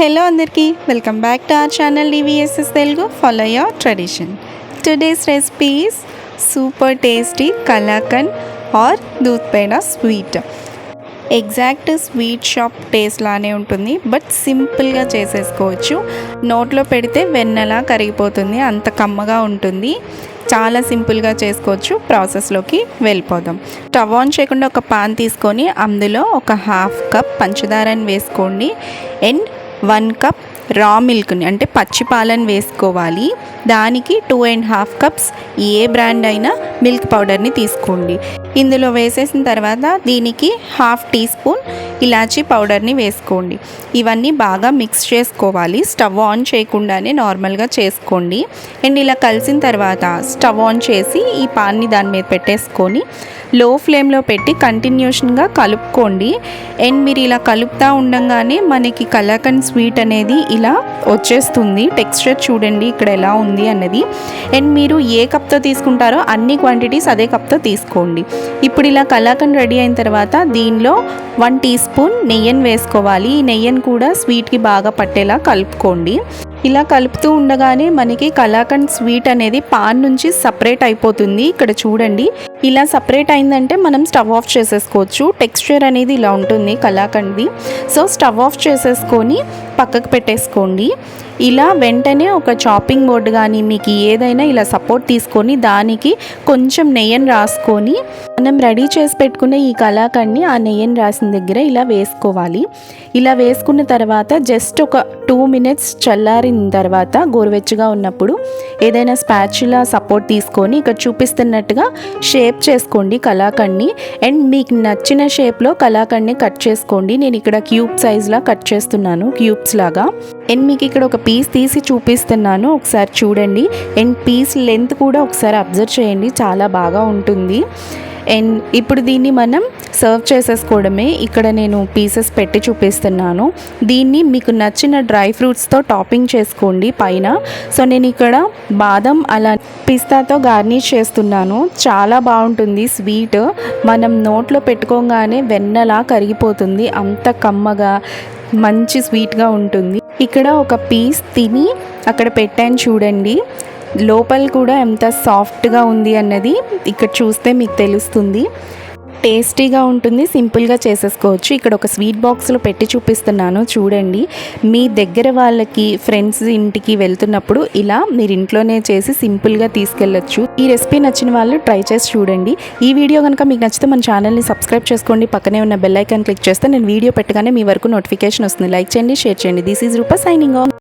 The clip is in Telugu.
హలో అందరికీ. Welcome back to our channel DVSS Telugu follow your tradition today's recipes super tasty kalakand or doodh peda sweet exact sweet shop taste లానే ఉంటుంది. బట్ సింపుల్గా చేసేసుకోవచ్చు. నోట్లో పెడితే వెన్నలా కరిగిపోతుంది. అంత కమ్మగా ఉంటుంది. చాలా సింపుల్గా చేసుకోవచ్చు. ప్రాసెస్లోకి వెళ్ళిపోదాం. స్టవ్ ఆన్ చేయకుండా ఒక పాన్ తీసుకొని అందులో ఒక హాఫ్ కప్ పంచదారని వేసుకోండి. అండ్ వన్ కప్ రా మిల్క్ని అంటే పచ్చి పాలను వేసుకోవాలి. దానికి టూ అండ్ హాఫ్ కప్స్ ఏ బ్రాండ్ అయినా మిల్క్ పౌడర్ని తీసుకోండి. ఇందులో వేసేసిన తర్వాత దీనికి హాఫ్ టీ స్పూన్ ఇలాచీ పౌడర్ని వేసుకోండి. ఇవన్నీ బాగా మిక్స్ చేసుకోవాలి. స్టవ్ ఆన్ చేయకుండానే నార్మల్గా చేసుకోండి. అండ్ ఇలా కలిసిన తర్వాత స్టవ్ ఆన్ చేసి ఈ పాన్ని దాని మీద పెట్టేసుకొని లో ఫ్లేమ్లో పెట్టి కంటిన్యూషన్గా కలుపుకోండి. అండ్ మీరు ఇలా కలుపుతూ ఉండగానే మనకి కలాకండ్ స్వీట్ అనేది ఇలా వచ్చేస్తుంది. టెక్స్చర్ చూడండి ఇక్కడ ఎలా ఉంది అన్నది అండ్ మీరు ఏ కప్తో తీసుకుంటారో అన్ని క్వాంటిటీస్ అదే కప్తో తీసుకోండి. ఇప్పుడు ఇలా కలాకండ్ రెడీ అయిన తర్వాత దీనిలో వన్ టీ స్పూన్ నెయ్యిని వేసుకోవాలి. ఈ నెయ్యిని కూడా స్వీట్కి బాగా పట్టేలా కలుపుకోండి. ఇలా కలుపుతూ ఉండగానే మనకి కలాకండ్ స్వీట్ అనేది పాన్ నుంచి సపరేట్ అయిపోతుంది. ఇక్కడ చూడండి ఇలా సపరేట్ అయిందంటే మనం స్టవ్ ఆఫ్ చేసేసుకోవచ్చు. టెక్స్చర్ అనేది ఇలా ఉంటుంది కలాకండ్ది సో స్టవ్ ఆఫ్ చేసేసుకొని పక్కకు పెట్టేసుకోండి. ఇలా వెంటనే ఒక చాపింగ్ బోర్డు కానీ మీకు ఏదైనా ఇలా సపోర్ట్ తీసుకొని దానికి కొంచెం నెయ్యిని రాసుకొని మనం రెడీ చేసి పెట్టుకున్న ఈ కళాఖండ్ని ఆ నెయ్యిని రాసిన దగ్గర ఇలా వేసుకోవాలి. ఇలా వేసుకున్న తర్వాత జస్ట్ ఒక టూ మినిట్స్ చల్లారిన తర్వాత గోరువెచ్చగా ఉన్నప్పుడు ఏదైనా స్పాచులా సపోర్ట్ తీసుకొని ఇక్కడ చూపిస్తున్నట్టుగా షేప్ చేసుకోండి కలాకండ్ని అండ్ మీకు నచ్చిన షేప్లో కలాకండ్ని కట్ చేసుకోండి. నేను ఇక్కడ క్యూబ్ సైజ్లా కట్ చేస్తున్నాను క్యూబ్స్ లాగా. అండ్ మీకు ఇక్కడ ఒక పీస్ తీసి చూపిస్తున్నాను ఒకసారి చూడండి. అండ్ పీస్ లెంత్ కూడా ఒకసారి అబ్జర్వ్ చేయండి చాలా బాగా ఉంటుంది. అండ్ ఇప్పుడు దీన్ని మనం సర్వ్ చేసేసుకోవడమే. ఇక్కడ నేను పీసెస్ పెట్టి చూపిస్తున్నాను. దీన్ని మీకు నచ్చిన డ్రై ఫ్రూట్స్తో టాపింగ్ చేసుకోండి పైన. సో నేను ఇక్కడ బాదం అలా పిస్తాతో గార్నిష్ చేస్తున్నాను. చాలా బాగుంటుంది స్వీట్ మనం నోట్లో పెట్టుకోగానే వెన్నలా కరిగిపోతుంది. అంత కమ్మగా మంచి స్వీట్గా ఉంటుంది. ఇక్కడ ఒక పీస్ తిని అక్కడ పెట్టాను చూడండి. లోపల కూడా ఎంత సాఫ్ట్గా ఉంది అన్నది ఇక్కడ చూస్తే మీకు తెలుస్తుంది. టేస్టీగా ఉంటుంది సింపుల్గా చేసేసుకోవచ్చు. ఇక్కడ ఒక స్వీట్ బాక్స్లో పెట్టి చూపిస్తున్నాను చూడండి. మీ దగ్గర వాళ్ళకి ఫ్రెండ్స్ ఇంటికి వెళ్తున్నప్పుడు ఇలా మీరు ఇంట్లోనే చేసి సింపుల్గా తీసుకెళ్ళచ్చు. ఈ రెసిపీ నచ్చిన వాళ్ళు ట్రై చేసి చూడండి. ఈ వీడియో కనుక మీకు నచ్చితే మన ఛానల్ని సబ్స్క్రైబ్ చేసుకోండి. పక్కనే ఉన్న బెల్ ఐకాన్ క్లిక్ చేస్తే నేను వీడియో పెట్టగానే మీ వరకు నోటిఫికేషన్ వస్తుంది. లైక్ చేయండి షేర్ చేయండి. This is Rupa signing on